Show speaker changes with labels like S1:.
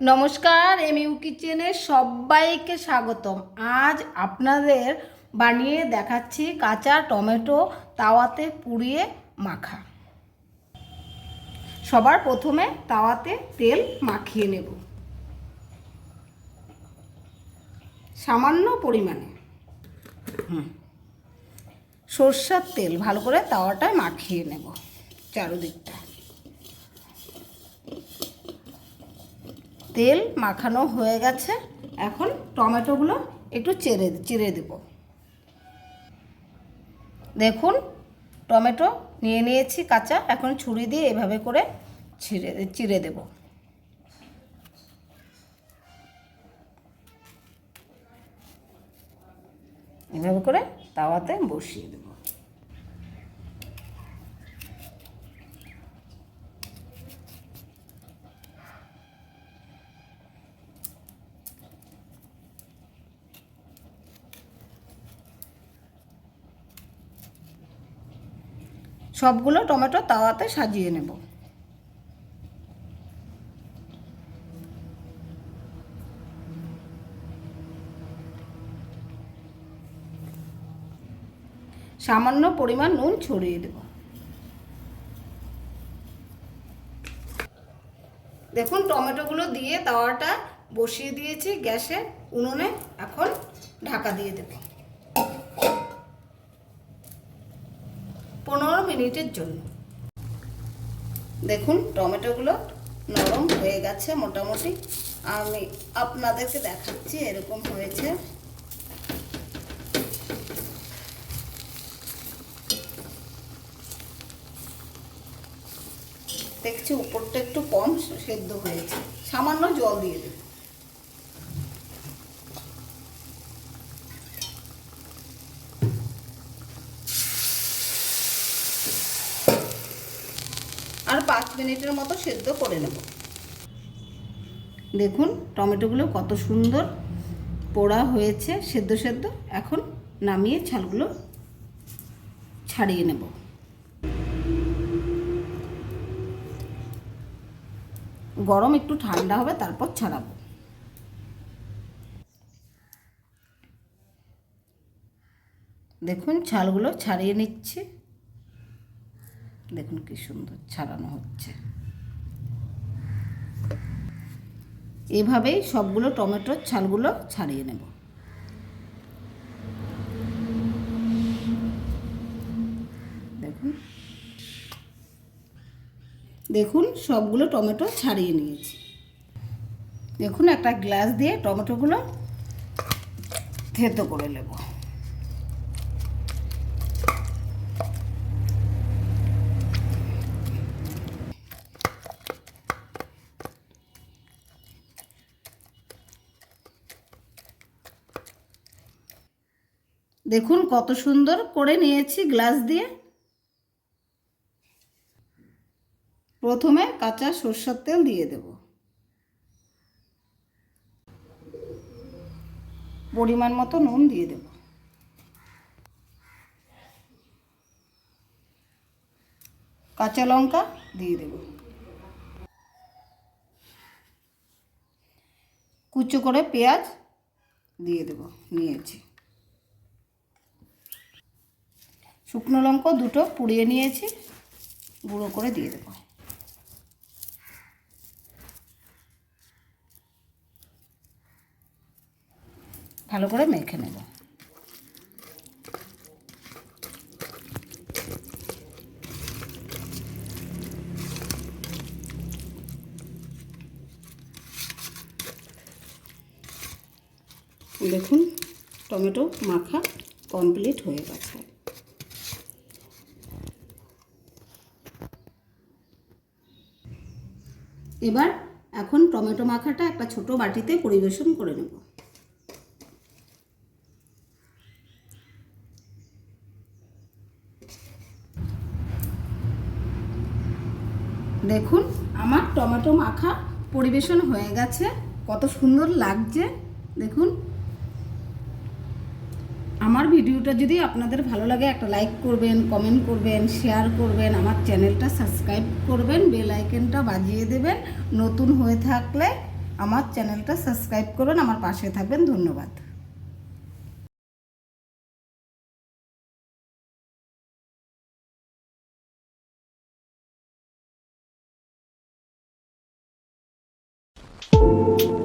S1: নমস্কার, এমইউ কিচেনে সবাইকে স্বাগতম। আজ আপনাদের বানিয়ে দেখাচ্ছি কাঁচা টমেটো তাওয়াতে পুড়িয়ে মাখা। সবার প্রথমে তাওয়াতে তেল মাখিয়ে নেব। সামান্য পরিমাণে। সর্ষার তেল ভালো করে তাওয়াটায় মাখিয়ে নেব চারোদিকটা। তেল মাখানো হয়ে গেছে। এখন টমেটোগুলো একটু চেড়ে চিড়ে দেব। দেখুন, টমেটো নিয়ে নিয়েছি কাঁচা। এখন ছুরি দিয়ে এভাবে করে ছিঁড়ে চিড়ে দেব। এভাবে করে তাওয়াতে বসিয়ে দেব। সবগুলো টমেটো তাওয়াতে সাজিয়ে নেব। সামান্য পরিমাণ নুন ছড়িয়ে দেব। দেখুন, টমেটোগুলো দিয়ে তাওয়াটা বসিয়ে দিয়েছি গ্যাসে উনুনে। এখন ঢাকা দিয়ে দেব। মিনিটের জন্য। দেখুন, টমেটোগুলো নরম হয়ে গেছে মোটামুটি। আমি আপনাদেরকে দেখাচ্ছি এরকম হয়েছে। দেখছি উপরটা একটু কম সেদ্ধ হয়েছে। সামান্য জল দিয়ে দেব আর পাঁচ মিনিটের মতো সেদ্ধ করে নেব। দেখুন, টমেটোগুলো কত সুন্দর পোড়া হয়েছে, সেদ্ধ সেদ্ধ। এখন নামিয়ে ছালগুলো ছাড়িয়ে নেব। গরম একটু ঠান্ডা হবে, তারপর ছাড়াবো। দেখুন, ছালগুলো ছাড়িয়ে নিচ্ছে। দেখুন কি সুন্দর ছাড়ানো হচ্ছে। এভাবেই সবগুলো টমেটোর ছালগুলো ছাড়িয়ে নেব। দেখুন। দেখুন, সবগুলো টমেটো ছাড়িয়ে নিয়েছি। দেখুন, একটা গ্লাস দিয়ে টমেটোগুলো থেতো করে নেব। দেখুন কত সুন্দর করে নিয়েছি গ্লাস দিয়ে। প্রথমে কাঁচা সর্ষের তেল দিয়ে দেব। পরিমাণ মতো নুন দিয়ে দেব। কাঁচা লঙ্কা দিয়ে দেব। কুচো করে পেঁয়াজ দিয়ে দেব, নিয়েছি। শুকনো লঙ্কা দুটো পুড়িয়ে নিয়েছি। গুঁড়ো করে দিয়ে দেবো। ভালো করে মেখে নেব। দেখুন, টমেটো মাখা কমপ্লিট হয়ে গেছে। এবার এখন টমেটো মাখাটা একটা ছোট বাটিতে পরিবেশন করে নেব। দেখুন, আমার টমেটো মাখা পরিবেশন হয়ে গেছে। কত সুন্দর লাগছে। দেখুন আমার ভিডিওটা যদি আপনাদের ভালো লাগে, একটা লাইক করবেন কমেন্ট করবেন শেয়ার করবেন, আমার চ্যানেলটা সাবস্ক্রাইব করবেন বেল আইকনটা বাজিয়ে দেবেন নতুন হয়ে থাকলে আমার চ্যানেলটা সাবস্ক্রাইব করবেন, আমার পাশে থাকবেন ধন্যবাদ Thank you.